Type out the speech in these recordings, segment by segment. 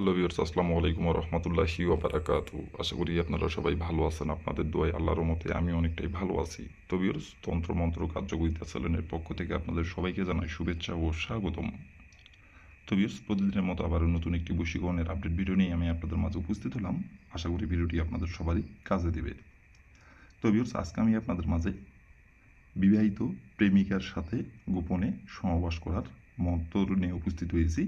Hello viewers আসসালামু আলাইকুম রহমতুল্লাহি ওবারাকাতু আশা করি আপনারা সবাই ভালো আছেন, আপনাদের দোয়াই আল্লাহর মতে আমি অনেকটাই ভালো আছি। তো ভিউর্স তন্ত্র মন্ত্র কার্যকরিতা চ্যানেলের পক্ষ থেকে আপনাদের সবাইকে জানাই শুভেচ্ছা ও স্বাগতম। তো ভিউর্স প্রতিদিনের মতো আবারও নতুন একটি বশীকরণের আপডেট ভিডিও নিয়ে আমি আপনাদের মাঝে উপস্থিত হলাম। আশা করি ভিডিওটি আপনাদের সবারই কাজে দেবে। তো ভিউর্স আজকে আমি আপনাদের মাঝে বিবাহিত প্রেমিকার সাথে গোপনে সহবাস করার মন্ত্র নিয়ে উপস্থিত হয়েছি।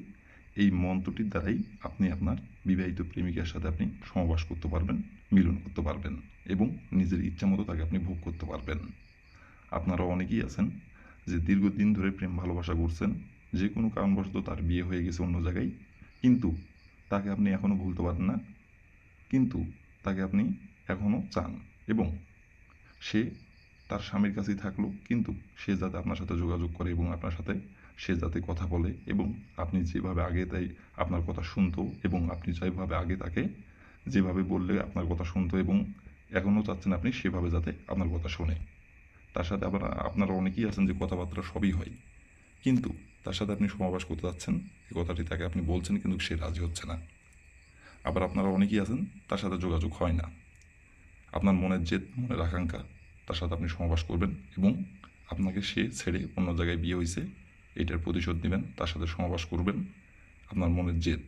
এই মন্ত্রটির দ্বারাই আপনি আপনার বিবাহিত প্রেমিকার সাথে আপনি সমবাস করতে পারবেন, মিলন করতে পারবেন এবং নিজের ইচ্ছা মতো তাকে আপনি ভোগ করতে পারবেন। আপনারা অনেকেই আছেন যে দীর্ঘদিন ধরে প্রেম ভালোবাসা করছেন, যে কোনো কারণবশত তার বিয়ে হয়ে গেছে অন্য জায়গায়, কিন্তু তাকে আপনি এখনও ভুলতে পারেন না, কিন্তু তাকে আপনি এখনও চান এবং সে তার স্বামীর কাছেই থাকল, কিন্তু সে যাতে আপনার সাথে যোগাযোগ করে এবং আপনার সাথে সে যাতে কথা বলে এবং আপনি যেভাবে আগে তাই আপনার কথা শুনতো এবং আপনি যেভাবে আগে তাকে যেভাবে বললে আপনার কথা শুনতো এবং এখনও চাচ্ছেন আপনি সেভাবে যাতে আপনার কথা শোনে। তার সাথে আবার আপনারা অনেকেই আছেন যে কথাবার্তা সবই হয়। কিন্তু তার সাথে আপনি সমাবাস করতে যাচ্ছেন, এই কথাটি তাকে আপনি বলছেন কিন্তু সে রাজি হচ্ছে না। আবার আপনারা অনেকেই আছেন, তার সাথে যোগাযোগ হয় না। আপনার মনের জেদ, মনের আকাঙ্ক্ষা, তার সাথে আপনি সমাবাস করবেন এবং আপনাকে সে ছেড়ে অন্য জায়গায় বিয়ে হয়েছে এটার প্রতিশোধ নেবেন, তার সাথে সমাবাস করবেন। আপনার মনের জেদ।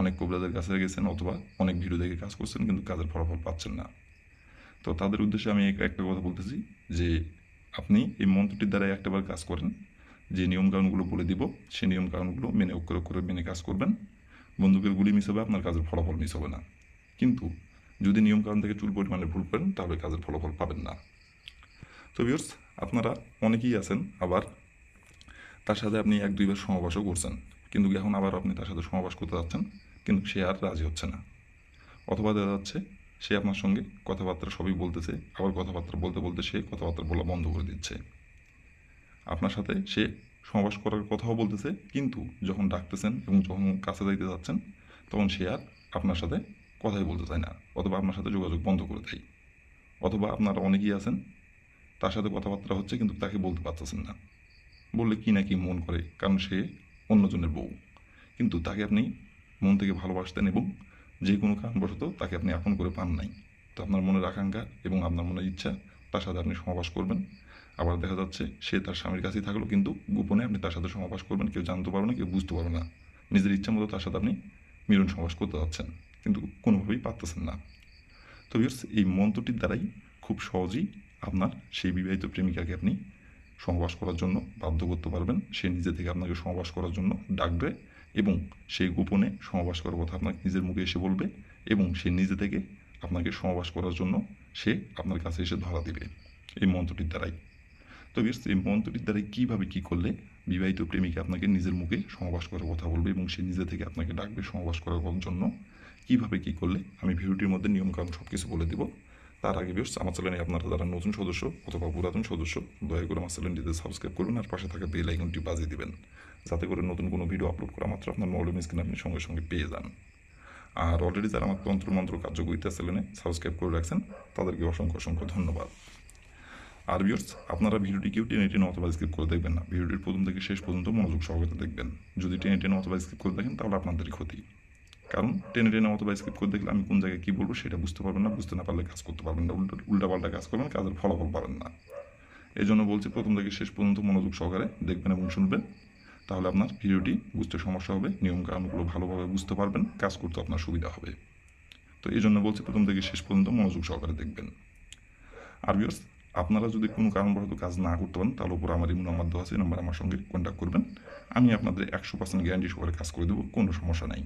অনেক কবিরাজের কাছে গেছেন অথবা অনেক ভিডিও দেখে কাজ করছেন, কিন্তু কাজের ফলাফল পাচ্ছেন না। তো তাদের উদ্দেশ্যে আমি একটা কথা বলতেছি যে, আপনি এই মন্ত্রটির দ্বারাই একটাবার কাজ করেন। যে নিয়মকানুনগুলো বলে দিব, সেই নিয়মকানুনগুলো মেনে অক্ষরে অক্ষরে মেনে কাজ করবেন। বন্দুকের গুলি মিস হবে, আপনার কাজের ফলাফল মিস হবে না। কিন্তু যদি নিয়মকানুন থেকে চুল পরিমাণে ভুল করেন, তাহলে কাজের ফলাফল পাবেন না। তো ভিউর্স আপনারা অনেকেই আছেন, আবার তার সাথে আপনি এক দুইবার সমাবাসও করছেন। কিন্তু এখন আবার আপনি তার সাথে সমাবাস করতে যাচ্ছেন, কিন্তু সে আর রাজি হচ্ছে না। অথবা দেখা যাচ্ছে সে আপনার সঙ্গে কথাবার্তা সবই বলতেছে, আবার কথাবার্তা বলতে বলতে সে কথাবার্তা বলা বন্ধ করে দিচ্ছে। আপনার সাথে সে সমাবাস করার কথাও বলতেছে, কিন্তু যখন ডাকতেছেন এবং যখন কাছে যাইতে যাচ্ছেন, তখন সে আর আপনার সাথে কথাই বলতে চায় না, অথবা আপনার সাথে যোগাযোগ বন্ধ করে দেয়। অথবা আপনারা অনেকেই আছেন, তার সাথে কথাবার্তা হচ্ছে কিন্তু তাকে বলতে পারতেছেন না। বললে কি না কি মন করে? কারণ সে অন্যজনের বউ। কিন্তু তাকে আপনি মন থেকে ভালোবাসতেন এবং যে কোনো কারণবশত তাকে আপনি আপন করে পান নাই। তো আপনার মনের আকাঙ্ক্ষা এবং আপনার মনের ইচ্ছা, তার সাথে আপনি সমাবাস করবেন। আবার দেখা যাচ্ছে সে তার স্বামীর কাছেই থাকল, কিন্তু গোপনে আপনি তার সাথে সমাবাস করবেন, কেউ জানতে পারবে না, কেউ বুঝতে পারবে না। নিজের ইচ্ছা মতো তার সাথে আপনি মিলন সমাবাস করতে যাচ্ছেন, কিন্তু কোনোভাবেই পারতেছেন না। তো এই মন্ত্রটির দ্বারাই খুব সহজেই আপনার সেই বিবাহিত প্রেমিকাকে আপনি সহবাস করার জন্য বাধ্য করতে পারবেন। সে নিজে থেকে আপনাকে সহবাস করার জন্য ডাকবে এবং সেই গোপনে সহবাস করার কথা আপনাকে নিজের মুখে এসে বলবে এবং সে নিজে থেকে আপনাকে সহবাস করার জন্য সে আপনার কাছে এসে ধরা দিবে। এই মন্ত্রটির দ্বারাই। তো ভিউয়ার্স, এই মন্ত্রটির দ্বারাই কীভাবে কী করলে বিবাহিত প্রেমিকা আপনাকে নিজের মুখে সহবাস করার কথা বলবে এবং সে নিজে থেকে আপনাকে ডাকবে সহবাস করার জন্য? কীভাবে কী করলে? আমি ভিডিওটির মধ্যে নিয়মকানুন সব কিছু বলে দিব। তার আগে বিয়স আমার চ্যানেলে আপনারা যারা নতুন সদস্য অথবা পুরাতন সদস্য, দয়া করে আমার চ্যানেলটিতে সাবস্ক্রাইব করবেন আর পাশে থাকা বেল আইকনটি বাজিয়ে দিবেন, যাতে করে নতুন কোনো ভিডিও আপলোড করা মাত্র আপনার মৌলম স্ক্রিন আপনি সঙ্গে সঙ্গে পেয়ে যান। আর অলরেডি যারা আমার তন্ত্র মন্ত্র কার্যকরিতা চ্যানেলে সাবস্ক্রাইব করে রাখছেন, তাদেরকে অসংখ্য অসংখ্য ধন্যবাদ। আর ভিউর্স আপনারা ভিডিওটি কেউ টেনে টেনে অথবা স্কিপ করে দেখবেন না। ভিডিওটির প্রথম থেকে শেষ পর্যন্ত মনোযোগ সহকারে দেখবেন। যদি টেনে টেনে অথবা স্কিপ করে দেখেন, তাহলে আপনাদেরই ক্ষতি। কারণ টেনে টেনে অথবা স্কিপ করে দেখলে আমি কোন জায়গায় কী বলব সেটা বুঝতে পারবেন না, বুঝতে না পারলে কাজ করতে পারবেন না, উল্টা উল্টাপাল্টা কাজ করবেন, কাজের ফলাফল পাবেন না। এই জন্য বলছি প্রথম থেকে শেষ পর্যন্ত মনোযোগ সহকারে দেখবেন এবং শুনবেন। তাহলে আপনার ভিডিওটি বুঝতে সমস্যা হবে নিয়ম কানুনগুলো ভালোভাবে বুঝতে পারবেন, কাজ করতে আপনার সুবিধা হবে। তো এই জন্য বলছি প্রথম থেকে শেষ পর্যন্ত মনোযোগ সহকারে দেখবেন। আর ভিউয়ার্স আপনারা যদি কোনো কারণবশত কাজ না করতে পারেন, তাহলে উপর আমার ইমো আমার দেওয়া আছে নাম্বার আমার সঙ্গে কন্ট্যাক্ট করবেন। আমি আপনাদের একশো পার্সেন্ট গ্যারান্টি সহকারে কাজ করে দেবো, কোনো সমস্যা নাই।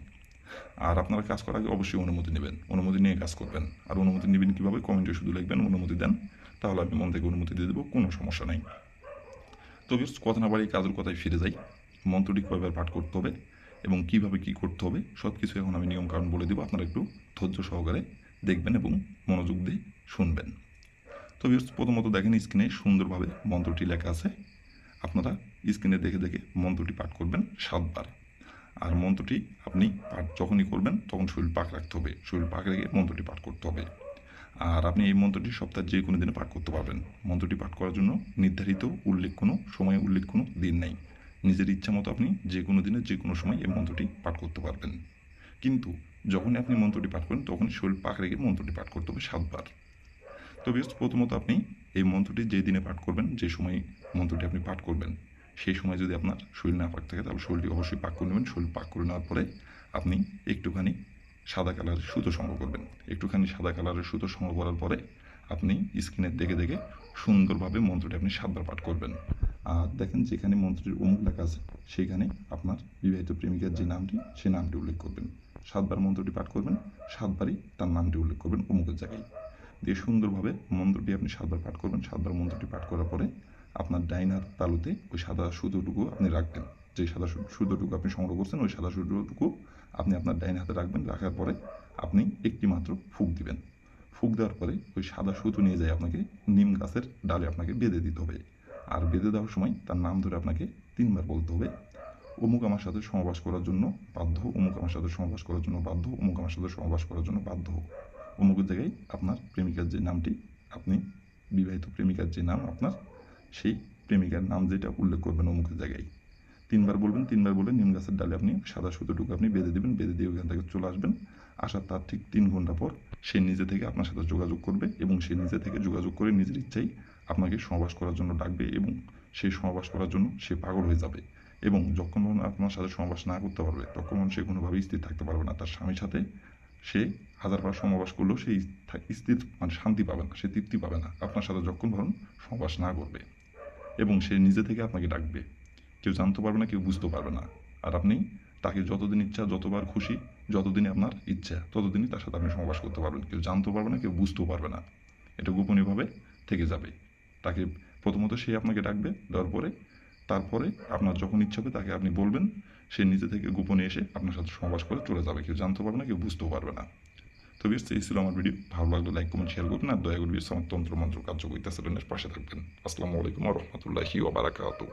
আর আপনারা কাজ করার আগে অবশ্যই অনুমতি নেবেন। অনুমতি নিয়ে কাজ করবেন। আর অনুমতি নেবেন কীভাবে? কমেন্টে শুধু লিখবেন, অনুমতি দেন। তাহলে আমি মন থেকে অনুমতি দিয়ে দেবো, কোনো সমস্যা নাই। তবে কথা না বাড়ি কাজের কথায় ফিরে যাই। মন্ত্রটি কয়বার পাঠ করতে হবে এবং কীভাবে কি করতে হবে সব কিছু এখন আমি নিয়ম কারণ বলে দেবো। আপনারা একটু ধৈর্য সহকারে দেখবেন এবং মনোযোগ দিয়ে শুনবেন। তো প্রথমত দেখেন স্ক্রিনে সুন্দরভাবে মন্ত্রটি লেখা আছে। আপনারা স্ক্রিনে দেখে দেখে মন্ত্রটি পাঠ করবেন সাতবার। আর মন্ত্রটি আপনি পাঠ যখনই করবেন, তখন শরীর পাক রাখতে হবে। শরীর পাক রেখে মন্ত্রটি পাঠ করতে হবে। আর আপনি এই মন্ত্রটি সপ্তাহে যে কোনো দিনে পাঠ করতে পারবেন। মন্ত্রটি পাঠ করার জন্য নির্ধারিত উল্লেখ কোনো, সময় উল্লেখ কোনো দিন নেই। নিজের ইচ্ছা মতো আপনি যে কোনো দিনে যে কোনো সময় এই মন্ত্রটি পাঠ করতে পারবেন। কিন্তু যখনই আপনি মন্ত্রটি পাঠ করেন, তখনই শরীর পাক রেখে মন্ত্রটি পাঠ করতে হবে সাতবার। তো বেশ প্রথমত আপনি এই মন্ত্রটি যে দিনে পাঠ করবেন, যে সময় মন্ত্রটি আপনি পাঠ করবেন সেই সময় যদি আপনার শরীর না পাক থাকে, তাহলে শরীরটি অবশ্যই পাক করে নেবেন। শরীর পাক করে নেওয়ার পরে আপনি একটুখানি সাদা কালারের সুতো সংগ্রহ করবেন। একটুখানি সাদা কালারের সুতো সংগ্রহ করার পরে আপনি স্ক্রিনের দেখে দেখে সুন্দরভাবে মন্ত্রটি আপনি সাতবার পাঠ করবেন। আর দেখেন যেখানে মন্ত্রটির অমুক লেখা আছে, সেখানে আপনার বিবাহিত প্রেমিকার যে নামটি সেই নামটি উল্লেখ করবেন। সাতবার মন্ত্রটি পাঠ করবেন, সাতবারই তার নামটি উল্লেখ করবেন অমুকের জায়গায়। দিয়ে সুন্দরভাবে মন্ত্রটি আপনি সাতবার পাঠ করবেন। সাতবার মন্ত্রটি পাঠ করার পরে আপনার ডাইন হাত তালুতে ওই সাদা সুতোটুকু আপনি রাখবেন। যে সাদা সুতোটুকু আপনি সংগ্রহ করছেন, ওই সাদা সুতোটুকু আপনি আপনার ডাইন হাতে রাখবেন। রাখার পরে আপনি একটি মাত্র ফুক দিবেন। ফুক দেওয়ার পরে ওই সাদা সুতো নিয়ে যায় আপনাকে, নিম গাছের ডালে আপনাকে বেঁধে দিতে হবে। আর বেঁধে দেওয়ার সময় তার নাম ধরে আপনাকে তিনবার বলতে হবে, অমুক আমার সাথে সহবাস করার জন্য বাধ্য, অমুক আমার সাথে সহবাস করার জন্য বাধ্য, অমুক আমার সাথে সহবাস করার জন্য বাধ্য। অমুকের জায়গায় আপনার প্রেমিকার যে নামটি, আপনি বিবাহিত প্রেমিকার যে নাম আপনার সেই প্রেমিকার নাম যেটা উল্লেখ করবেন অমুকের জায়গায়। তিনবার বলবেন, তিনবার বলে নিম গাছের ডালে আপনি সাদা সুতোটুকু আপনি বেঁধে দেবেন, বেঁধে দিয়ে ওখান থেকে চলে আসবেন। আসার তার ঠিক তিন ঘণ্টা পর সে নিজে থেকে আপনার সাথে যোগাযোগ করবে এবং সে নিজে থেকে যোগাযোগ করে নিজের ইচ্ছাই আপনাকে সহবাস করার জন্য ডাকবে এবং সেই সহবাস করার জন্য সে পাগল হয়ে যাবে এবং যখন আপনার সাথে সহবাস না করতে পারবে, তখন সে কোনোভাবেই স্থির থাকতে পারবে না। তার স্বামীর সাথে সে হাজারবার সমাবাস করলেও সে স্থির মানে শান্তি পাবে না, সে তৃপ্তি পাবে না। আপনার সাথে যখন ধরুন সমাবাস না করবে। এবং সে নিজে থেকে আপনাকে ডাকবে। কেউ জানতে পারবে না, কেউ বুঝতে পারবে না। আর আপনি তাকে যতদিন ইচ্ছা, যতবার খুশি, যতদিনই আপনার ইচ্ছা, ততদিনই তার সাথে আপনি সমাবাস করতে পারবেন। কেউ জানতে পারবে না, কেউ বুঝতেও পারবে না। এটা গোপনীয়ভাবে থেকে যাবে। তাকে প্রথমত সে আপনাকে ডাকবে, দেওয়ার পরে, তারপরে আপনার যখন ইচ্ছা হবে তাকে আপনি বলবেন। সে নিজে থেকে গোপনে এসে আপনার সাথে সমাবাস করে চলে যাবে। কেউ জানতে পারবে না, কেউ বুঝতেও পারবে না। তো বিস এই ছিল আমার ভিডিও ভালো লাগল লাইক কমেন্ট শেয়ার করবেন আর দয়া করে বেশ আমার তন্ত্র মন্ত্র কার্যকরিতা চ্যানেলের পাশে থাকবেন। আসসালামু আলাইকুম রহমতুল্লাহি ওবারাকাতু